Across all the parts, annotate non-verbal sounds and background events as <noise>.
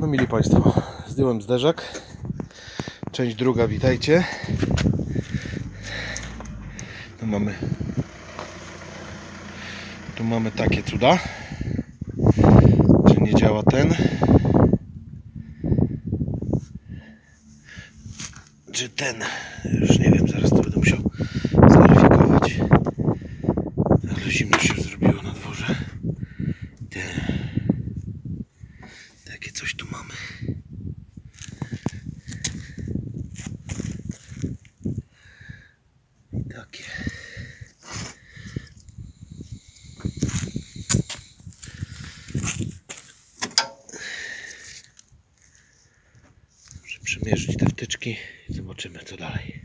No mili Państwo, zdjąłem zderzak. Część druga, witajcie. Tu mamy tu mamy takie cuda. Czy nie działa ten? Czy ten? Już nie wiem, zaraz to będę musiał zweryfikować. Ale zimno się zrobiło na dworze. Te. Takie coś tu mamy. Takie. Muszę przymierzyć te wtyczki i zobaczymy co dalej.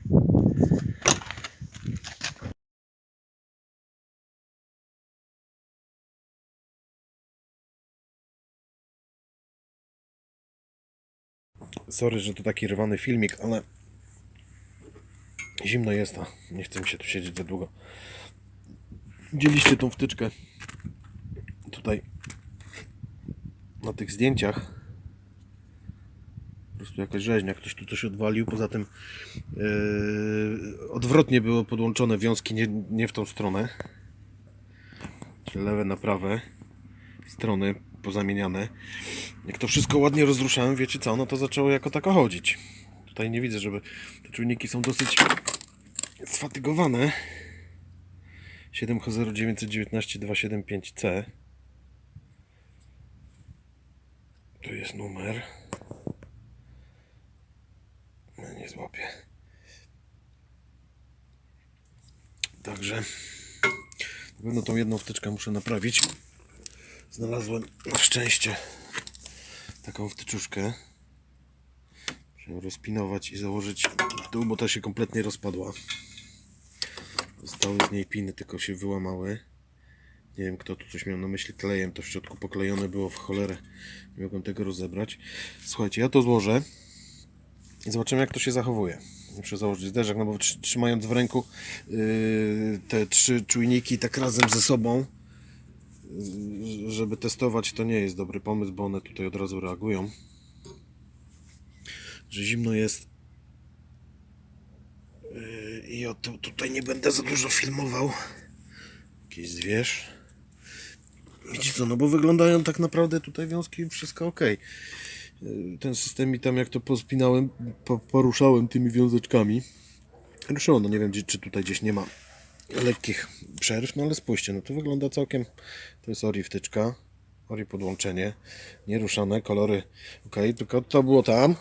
Sorry, że to taki rwany filmik, ale zimno jest, a nie chce mi się tu siedzieć za długo. Widzieliście tą wtyczkę tutaj na tych zdjęciach. Prostu jakaś rzeźnia, ktoś tu coś odwalił. Poza tym yy, odwrotnie było podłączone wiązki, nie, nie w tą stronę. Lewe na prawe strony pozamieniane. Jak to wszystko ładnie rozruszałem, wiecie co, no to zaczęło jako tako chodzić. Tutaj nie widzę, żeby te czujniki są dosyć sfatygowane. 7H0919-275C. Tu jest numer. No nie złapię. Także na pewno tą jedną wtyczkę muszę naprawić. Znalazłem na szczęście taką wtyczuszkę. Muszę ją rozpinować i założyć w dół, bo ta się kompletnie rozpadła. Zostały z niej piny, tylko się wyłamały. Nie wiem kto tu coś miał na myśli klejem, to w środku poklejone było w cholerę. Nie mogłem tego rozebrać. Słuchajcie, ja to złożę zobaczymy jak to się zachowuje. Muszę założyć zderzak, no bo tr- trzymając w ręku yy, te trzy czujniki tak razem ze sobą, yy, żeby testować, to nie jest dobry pomysł, bo one tutaj od razu reagują. Że zimno jest. Yy, I o tu, tutaj nie będę za dużo filmował. Jakiś zwierz. Widzicie co, no bo wyglądają tak naprawdę tutaj wiązki wszystko ok. Ten system mi tam jak to pospinałem, po, poruszałem tymi wiązeczkami. Ruszyło, no nie wiem czy tutaj gdzieś nie ma lekkich przerw, no ale spójrzcie, no to wygląda całkiem, to jest ori wtyczka, ori podłączenie, nieruszane, kolory ok, tylko to było tam,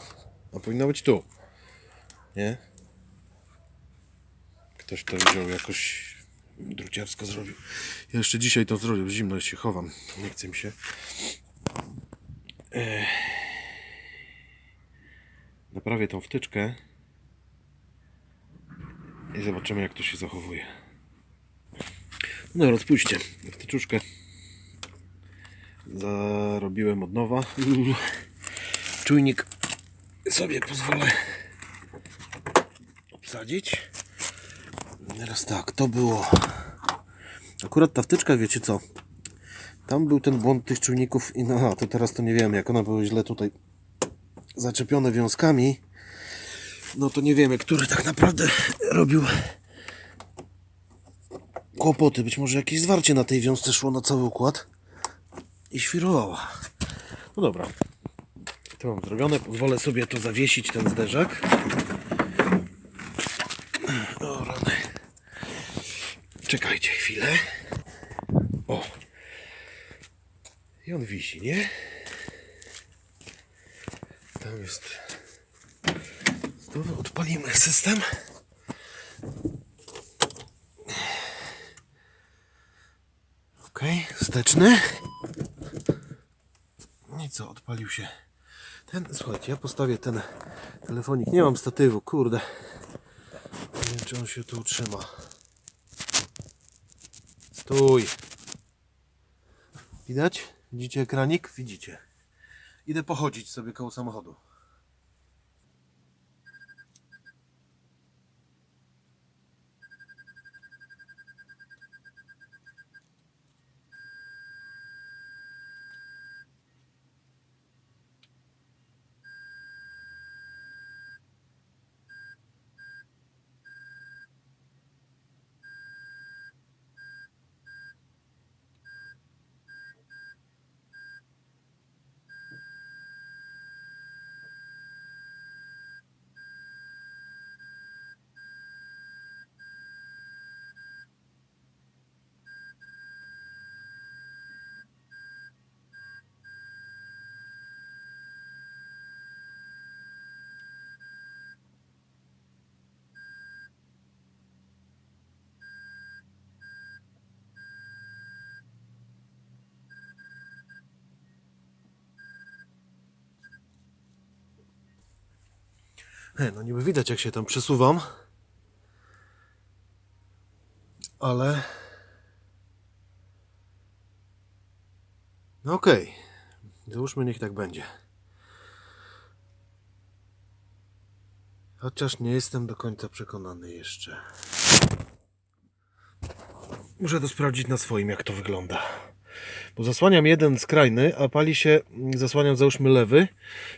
a powinno być tu, nie? Ktoś to wziął jakoś druciarsko zrobił. Ja jeszcze dzisiaj to zrobię, zimno się chowam, nie chce mi się. Ech. Naprawię tą wtyczkę i zobaczymy jak to się zachowuje. No rozpuśćcie wtyczuszkę. Zarobiłem od nowa. <laughs> Czujnik sobie pozwolę obsadzić. Teraz tak, to było. Akurat ta wtyczka, wiecie co? Tam był ten błąd tych czujników i no, aha, to teraz to nie wiem, jak one były źle tutaj zaczepione wiązkami. No to nie wiemy, który tak naprawdę robił kłopoty. Być może jakieś zwarcie na tej wiązce szło na cały układ i świrowała. No dobra. To mam zrobione. Pozwolę sobie to zawiesić, ten zderzak. O rany. Czekajcie chwilę. O. I on wisi, nie? Tam jest. Znowu odpalimy system. Ok, wsteczny. No I co, odpalił się. Ten, słuchajcie, ja postawię ten telefonik. Nie mam statywu, kurde. Nie wiem, czy on się tu utrzyma. Stój. Widać? Widzicie ekranik? Widzicie. Idę pochodzić sobie koło samochodu. No niby widać jak się tam przesuwam. Ale... No okej. Załóżmy niech tak będzie. Chociaż nie jestem do końca przekonany jeszcze. Muszę to sprawdzić na swoim, jak to wygląda. Bo zasłaniam jeden skrajny, a pali się, zasłaniam załóżmy lewy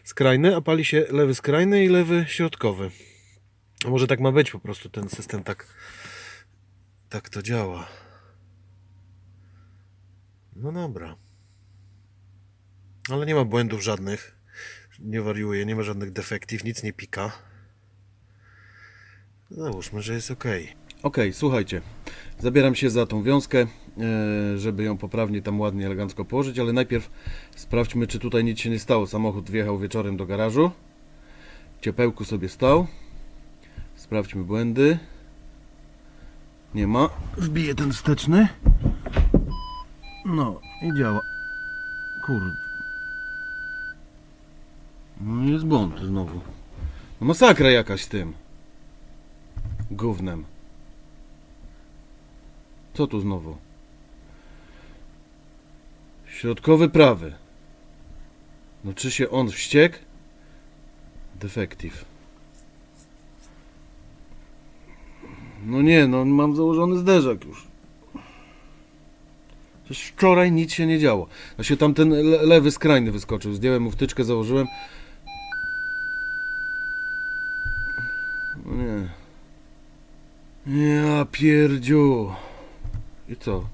skrajny, a pali się lewy skrajny i lewy środkowy. Może tak ma być po prostu, ten system tak, tak to działa. No dobra. Ale nie ma błędów żadnych. Nie wariuje, nie ma żadnych defektiv, nic nie pika. Załóżmy, że jest ok. Okej, słuchajcie. Zabieram się za tą wiązkę, żeby ją poprawnie tam ładnie, elegancko położyć, ale najpierw sprawdźmy, czy tutaj nic się nie stało. Samochód wjechał wieczorem do garażu. Ciepełku sobie stał. Sprawdźmy błędy. Nie ma. Wbiję ten wsteczny. No i działa. Kurde. No jest błąd znowu. No masakra jakaś z tym. Gównem. Co tu znowu? Środkowy prawy. No czy się on wściekł? Defektyw. No nie, no mam założony zderzak już. Przecież wczoraj nic się nie działo. A się tam ten le lewy skrajny wyskoczył. Zdjąłem mu wtyczkę, założyłem. No nie. Ja pierdziu. I co?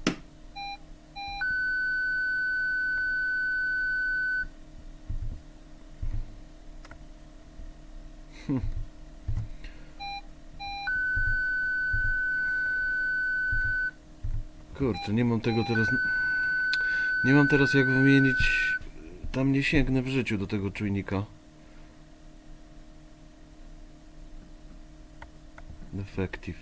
Kurczę, nie mam tego teraz. Nie mam teraz jak wymienić. Tam nie sięgnę w życiu do tego czujnika. Defektyw.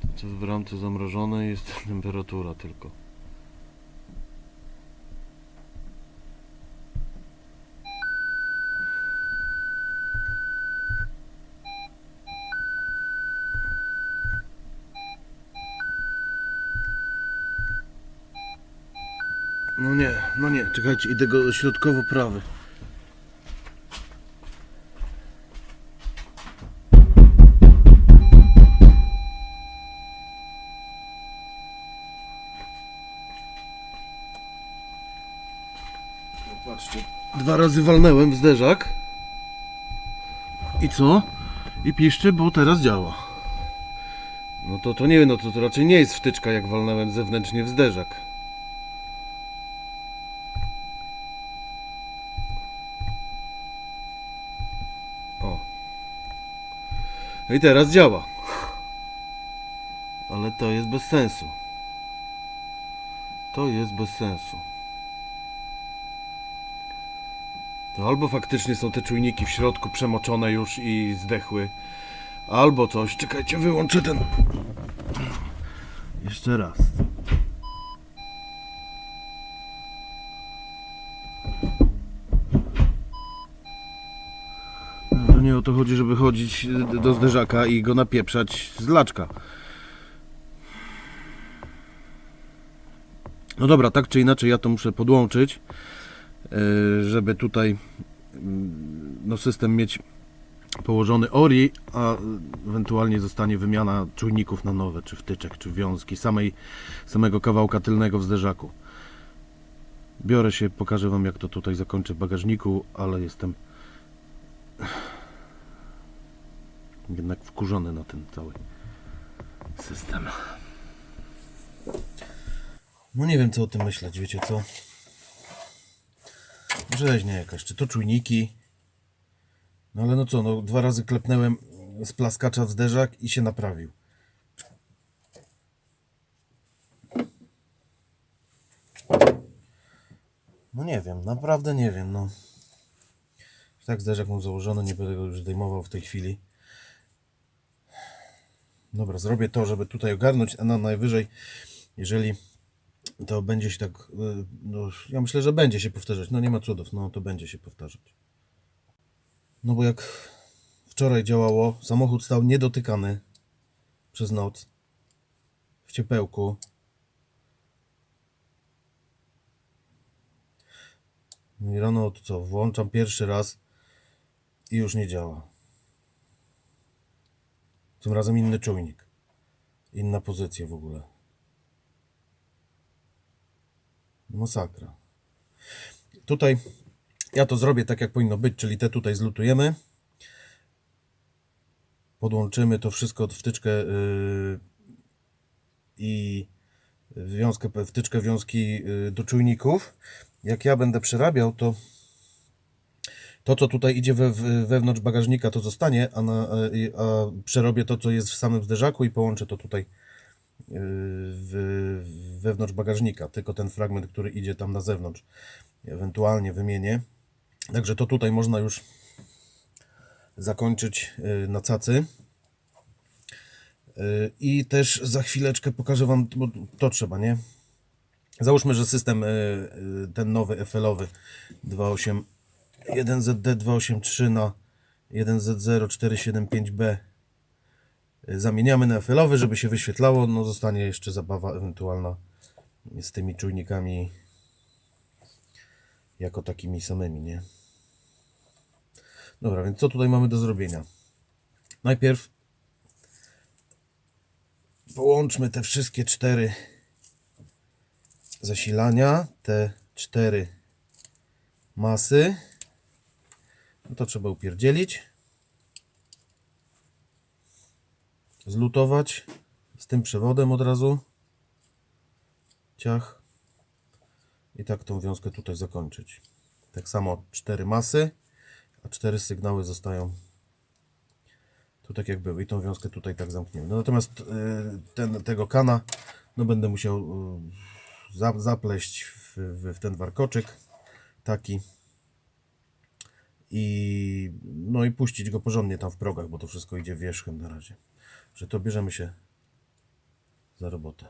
To co w bramce zamrożone jest <laughs> temperatura tylko. No nie, no nie, czekajcie, idę go środkowo prawy. Patrzcie, dwa razy walnęłem w zderzak. I co? I piszczy, bo teraz działa. No to to nie wiem, no to, to raczej nie jest wtyczka jak walnąłem zewnętrznie w zderzak. I teraz działa. Ale to jest bez sensu. To jest bez sensu. To albo faktycznie są te czujniki w środku przemoczone już i zdechły, albo coś. Czekajcie, wyłączę ten. Jeszcze raz. Nie o to chodzi, żeby chodzić do zderzaka i go napieprzać z laczka. No dobra, tak czy inaczej ja to muszę podłączyć, yy, żeby tutaj mm, no system mieć położony ori, a ewentualnie zostanie wymiana czujników na nowe, czy wtyczek, czy wiązki, samej, samego kawałka tylnego w zderzaku. Biorę się, pokażę Wam jak to tutaj zakończę w bagażniku, ale jestem jednak wkurzony na ten cały system. No nie wiem co o tym myśleć, wiecie co? Rzeźnia jakaś, czy to czujniki? No ale no co, no dwa razy klepnąłem z plaskacza w zderzak i się naprawił. No nie wiem, naprawdę nie wiem, no. Tak zderzak mam założony, nie będę go już zdejmował w tej chwili. Dobra, zrobię to, żeby tutaj ogarnąć, a na najwyżej, jeżeli to będzie się tak, y, no, ja myślę, że będzie się powtarzać, no nie ma cudów, no to będzie się powtarzać. No bo jak wczoraj działało, samochód stał niedotykany przez noc w ciepełku. No i rano to co, włączam pierwszy raz i już nie działa. Tym razem inny czujnik. Inna pozycja w ogóle. Masakra. Tutaj ja to zrobię tak jak powinno być, czyli te tutaj zlutujemy. Podłączymy to wszystko, wtyczkę yy, i wiązkę, wtyczkę wiąski yy, do czujników. Jak ja będę przerabiał, to to, co tutaj idzie we, wewnątrz bagażnika, to zostanie, a, na, y, a przerobię to, co jest w samym zderzaku i połączę to tutaj yy, w, wewnątrz bagażnika. Tylko ten fragment, który idzie tam na zewnątrz, ewentualnie wymienię. Także to tutaj można już zakończyć yy, na cacy. I też za chwileczkę pokażę Wam, bo to trzeba, nie? Załóżmy, że system ten nowy FL-owy 2.8 1ZD283 na 1Z0475B zamieniamy na FL-owy, żeby się wyświetlało. No zostanie jeszcze zabawa ewentualna z tymi czujnikami jako takimi samymi, nie? Dobra, więc co tutaj mamy do zrobienia? Najpierw połączmy te wszystkie cztery zasilania, te cztery masy. To trzeba upierdzielić. Zlutować z tym przewodem od razu. Ciach. I tak tą wiązkę tutaj zakończyć. Tak samo cztery masy, a cztery sygnały zostają tu tak jak były. I tą wiązkę tutaj tak zamkniemy. No natomiast y, ten, tego kana no będę musiał za, zapleść w, w ten warkoczyk taki i no i puścić go porządnie tam w progach, bo to wszystko idzie wierzchem na razie. Że to bierzemy się za robotę.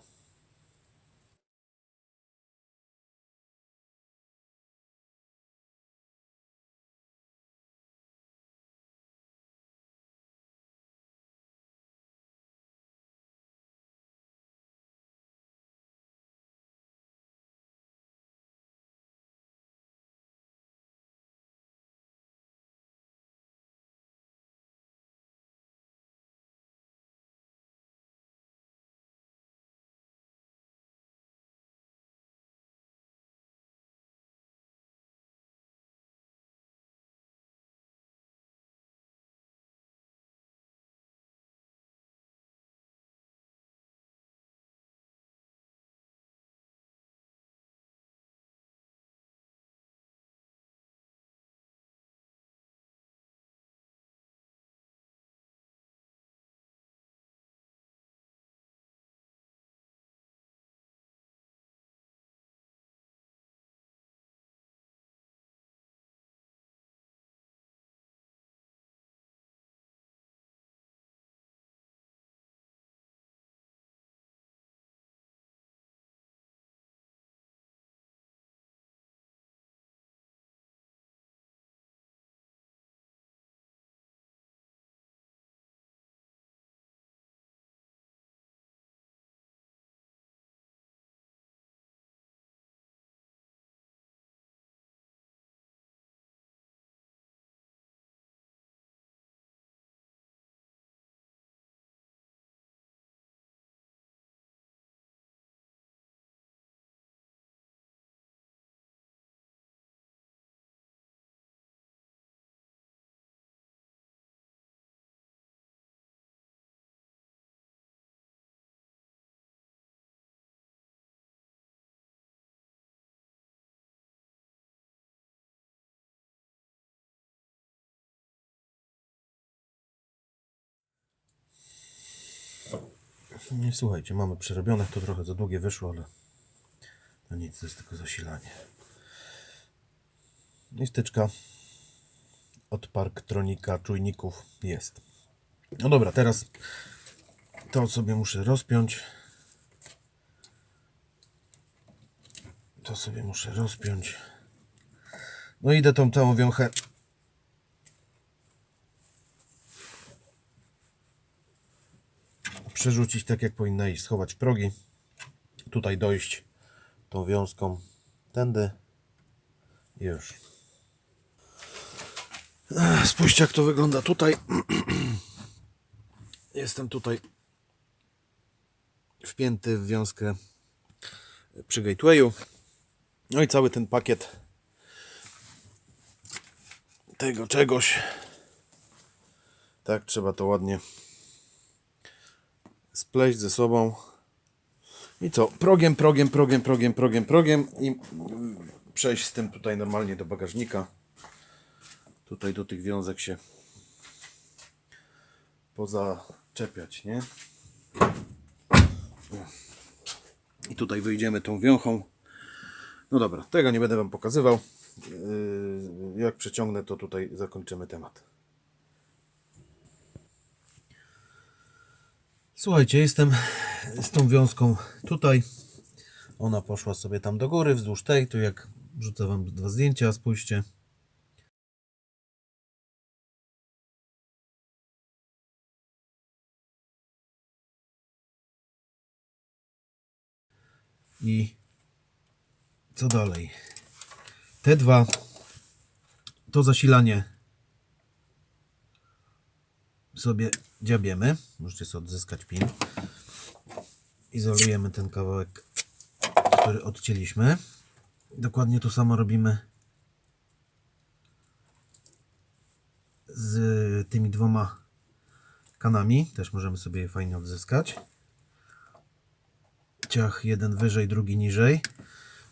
Nie słuchajcie, mamy przerobione, to trochę za długie wyszło, ale no nic, to jest tylko zasilanie. I wtyczka od Parktronika czujników jest. No dobra, teraz to sobie muszę rozpiąć. To sobie muszę rozpiąć. No idę tą całą wiązkę przerzucić tak jak powinna iść, schować progi, tutaj dojść tą wiązką tędy już. Spójrzcie jak to wygląda tutaj. <clears throat> Jestem tutaj wpięty w wiązkę przy gatewayu. No i cały ten pakiet tego czegoś. Tak, trzeba to ładnie spleść ze sobą. I co? Progiem, progiem, progiem, progiem, progiem, progiem i przejść z tym tutaj normalnie do bagażnika. Tutaj do tych wiązek się pozaczepiać, nie? I tutaj wyjdziemy tą wiązką. No dobra, tego nie będę Wam pokazywał. Yy, Jak przeciągnę, to tutaj zakończymy temat. Słuchajcie, jestem z tą wiązką tutaj. Ona poszła sobie tam do góry, wzdłuż tej. Tu jak rzucę Wam dwa zdjęcia, spójrzcie. I co dalej? Te dwa to zasilanie sobie dziabiemy. Możecie sobie odzyskać pin. Izolujemy ten kawałek, który odcięliśmy. Dokładnie to samo robimy z tymi dwoma kanami. Też możemy sobie je fajnie odzyskać. Ciach jeden wyżej, drugi niżej,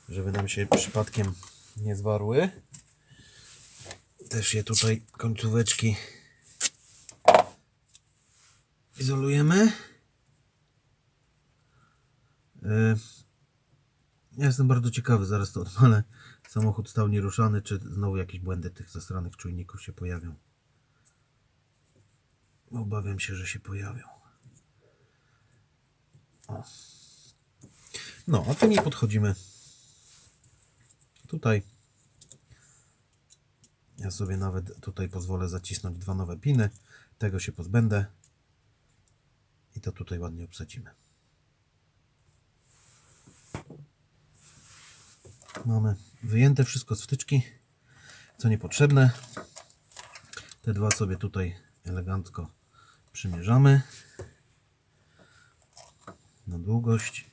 żeby nam się przypadkiem nie zwarły. Też je tutaj końcóweczki izolujemy. Yy, Ja jestem bardzo ciekawy, zaraz to odpalę. Samochód stał nieruszany, czy znowu jakieś błędy tych zastranych czujników się pojawią. Obawiam się, że się pojawią. O. No, a tymi podchodzimy tutaj. Ja sobie nawet tutaj pozwolę zacisnąć dwa nowe piny. Tego się pozbędę. I to tutaj ładnie obsadzimy. Mamy wyjęte wszystko z wtyczki, co niepotrzebne. Te dwa sobie tutaj elegancko przymierzamy na długość.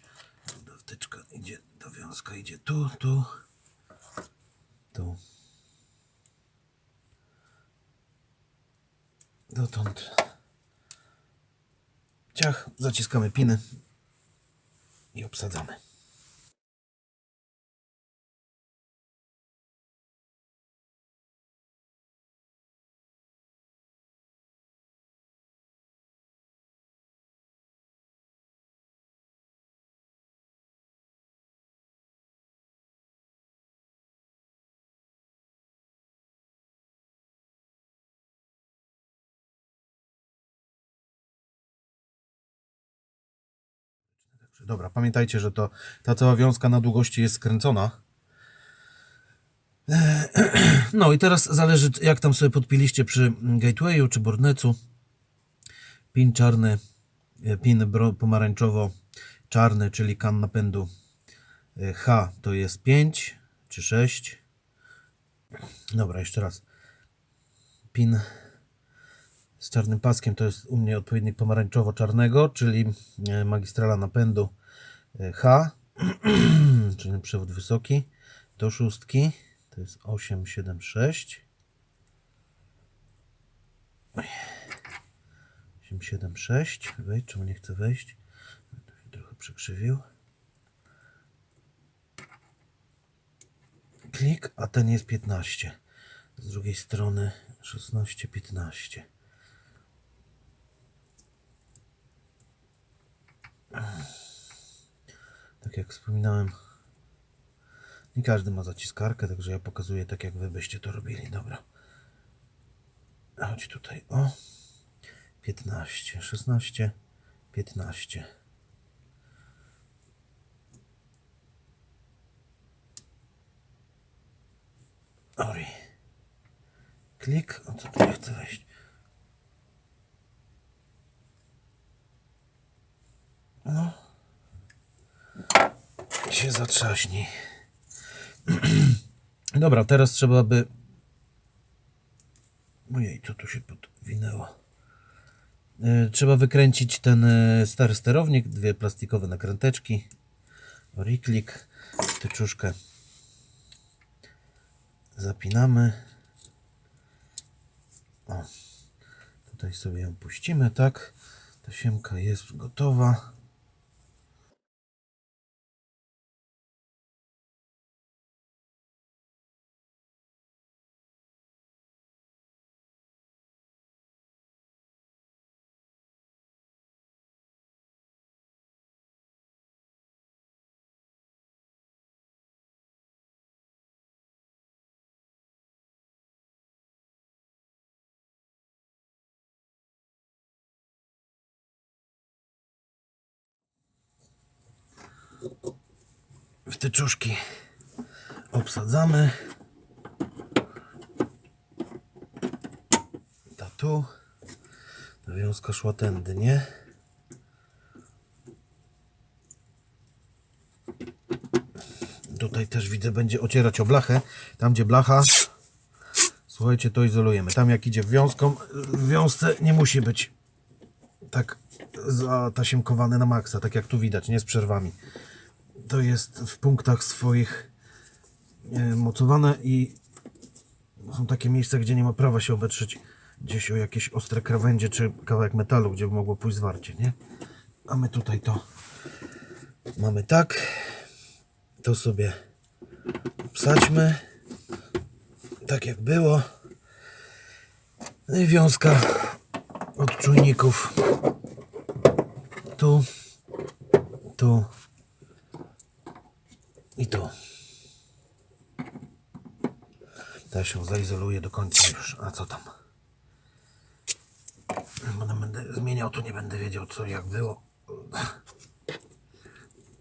Ta wtyczka idzie, ta wiązka idzie tu, tu, tu. Dotąd. Ciach, zaciskamy piny i obsadzamy. Dobra, pamiętajcie, że to ta cała wiązka na długości jest skręcona. <clears throat> No i teraz zależy jak tam sobie podpiliście przy gatewayu czy bornecu. Pin czarny, e, pin pomarańczowo-czarny, czyli kan napędu e, H to jest 5 czy 6. Dobra, jeszcze raz. Pin z czarnym paskiem to jest u mnie odpowiednik pomarańczowo-czarnego, czyli e, magistrala napędu e, H, <clears throat> czyli przewód wysoki, do szóstki, to jest 876. Oj. 876, wejdź, czemu nie chce wejść? Tu się trochę przekrzywił. Klik, a ten jest 15. Z drugiej strony 16, 15. Tak jak wspominałem, nie każdy ma zaciskarkę, także ja pokazuję tak, jak wy byście to robili. Dobra. Chodź tutaj. O. 15, 16, 15. Ori. Klik. O co tu ja chcę wejść? No. Się zatrzaśnij. <clears throat> Dobra, teraz trzeba by... Ojej, co tu się podwinęło? E, Trzeba wykręcić ten e, stary sterownik, dwie plastikowe nakręteczki, oriklik, tyczuszkę zapinamy. O, tutaj sobie ją puścimy, tak? Tasiemka jest gotowa. Wtyczuszki obsadzamy. Ta tu. Wiązka szła tędy, nie? Tutaj też widzę, będzie ocierać o blachę. Tam, gdzie blacha, słuchajcie, to izolujemy. Tam, jak idzie wiązką, w wiązce nie musi być tak zatasiemkowane na maksa, tak jak tu widać, nie z przerwami to jest w punktach swoich e, mocowane i są takie miejsca, gdzie nie ma prawa się obetrzeć gdzieś o jakieś ostre krawędzie czy kawałek metalu, gdzie by mogło pójść zwarcie, nie? A my tutaj to mamy tak. To sobie wsadźmy. Tak jak było. No i wiązka od czujników. Tu, tu tu. Ta się zaizoluje do końca już. A co tam? Będę zmieniał, tu nie będę wiedział co jak było.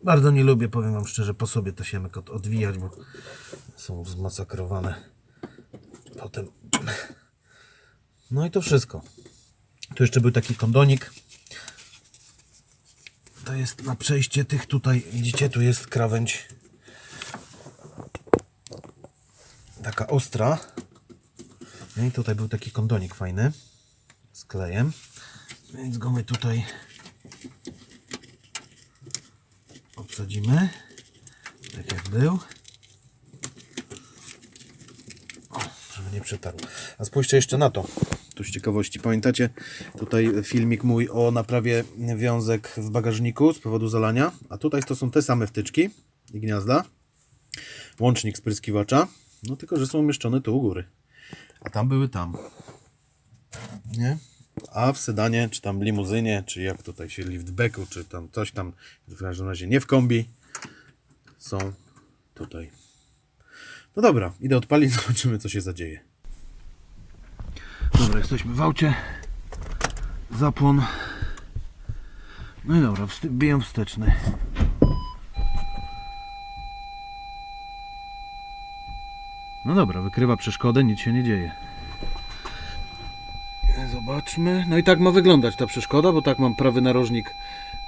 Bardzo nie lubię, powiem wam szczerze, po sobie te siemek od, odwijać, bo są zmasakrowane. Potem. No i to wszystko. Tu jeszcze był taki kondonik. To jest na przejście tych tutaj, widzicie, tu jest krawędź taka ostra. No i tutaj był taki kondonik fajny z klejem. Więc go my tutaj obsadzimy. Tak jak był. O, żeby nie przetarł. A spójrzcie jeszcze na to. Tu z ciekawości. Pamiętacie tutaj filmik mój o naprawie wiązek w bagażniku z powodu zalania? A tutaj to są te same wtyczki i gniazda. Łącznik spryskiwacza. No tylko, że są umieszczone tu u góry. A tam były tam. Nie? A w sedanie, czy tam limuzynie, czy jak tutaj się liftbacku, czy tam coś tam, w każdym razie nie w kombi, są tutaj. No dobra, idę odpalić, <laughs> zobaczymy co się zadzieje. Dobra, jesteśmy w aucie. Zapłon. No i dobra, biję wsteczny. No dobra, wykrywa przeszkodę, nic się nie dzieje. Zobaczmy. No i tak ma wyglądać ta przeszkoda, bo tak mam prawy narożnik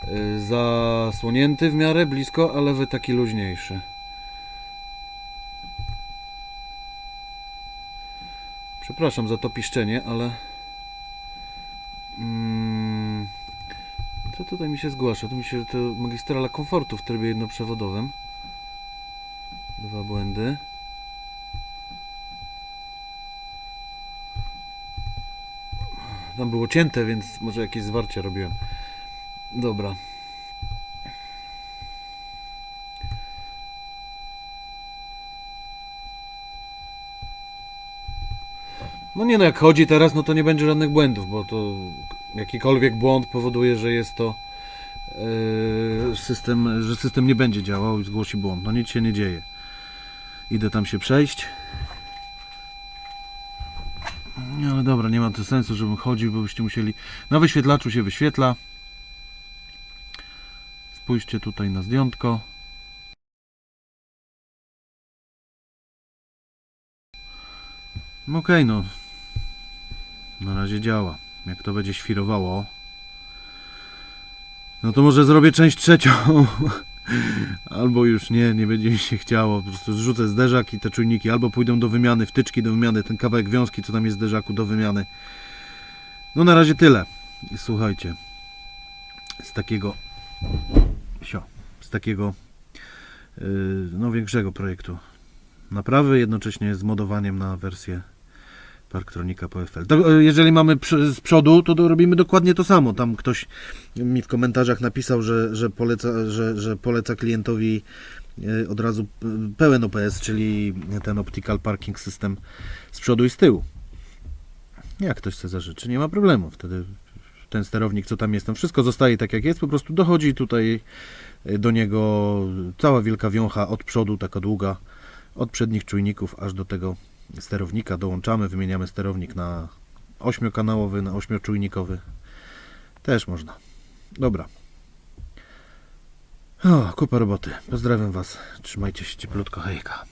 y, zasłonięty w miarę blisko, a lewy taki luźniejszy. Przepraszam za to piszczenie, ale... Mm, co tutaj mi się zgłasza? Tu mi się to magistrala komfortu w trybie jednoprzewodowym. Dwa błędy. Tam było cięte, więc może jakieś zwarcie robiłem. Dobra. No nie no, jak chodzi teraz, no to nie będzie żadnych błędów, bo to jakikolwiek błąd powoduje, że jest to yy, system, że system nie będzie działał i zgłosi błąd. No nic się nie dzieje. Idę tam się przejść. No ale dobra, nie ma to sensu, żebym chodził, bo byście musieli. Na wyświetlaczu się wyświetla. Spójrzcie tutaj na zdjątko. No Okej, no. Na razie działa. Jak to będzie świrowało, No to może zrobię część trzecią. <laughs> <laughs> Albo już nie, nie będzie mi się chciało. Po prostu zrzucę zderzak i te czujniki albo pójdą do wymiany, wtyczki do wymiany, ten kawałek wiązki, co tam jest w zderzaku do wymiany. No na razie tyle. Słuchajcie, z takiego sio, z takiego yy, no większego projektu naprawy, jednocześnie z modowaniem na wersję Parktronika PFL. E, jeżeli mamy z przodu, to, robimy dokładnie to samo. Tam ktoś mi w komentarzach napisał, że, że, poleca, że, że poleca klientowi e, od razu p- pełen OPS, czyli ten Optical Parking System z przodu i z tyłu. Jak ktoś chce zażyczy, nie ma problemu. Wtedy ten sterownik, co tam jest, tam wszystko zostaje tak jak jest, po prostu dochodzi tutaj e, do niego cała wielka wiącha od przodu, taka długa, od przednich czujników aż do tego sterownika dołączamy, wymieniamy sterownik na ośmiokanałowy, na ośmioczujnikowy. Też można. Dobra. O, kupa roboty. Pozdrawiam Was. Trzymajcie się cieplutko. Hejka.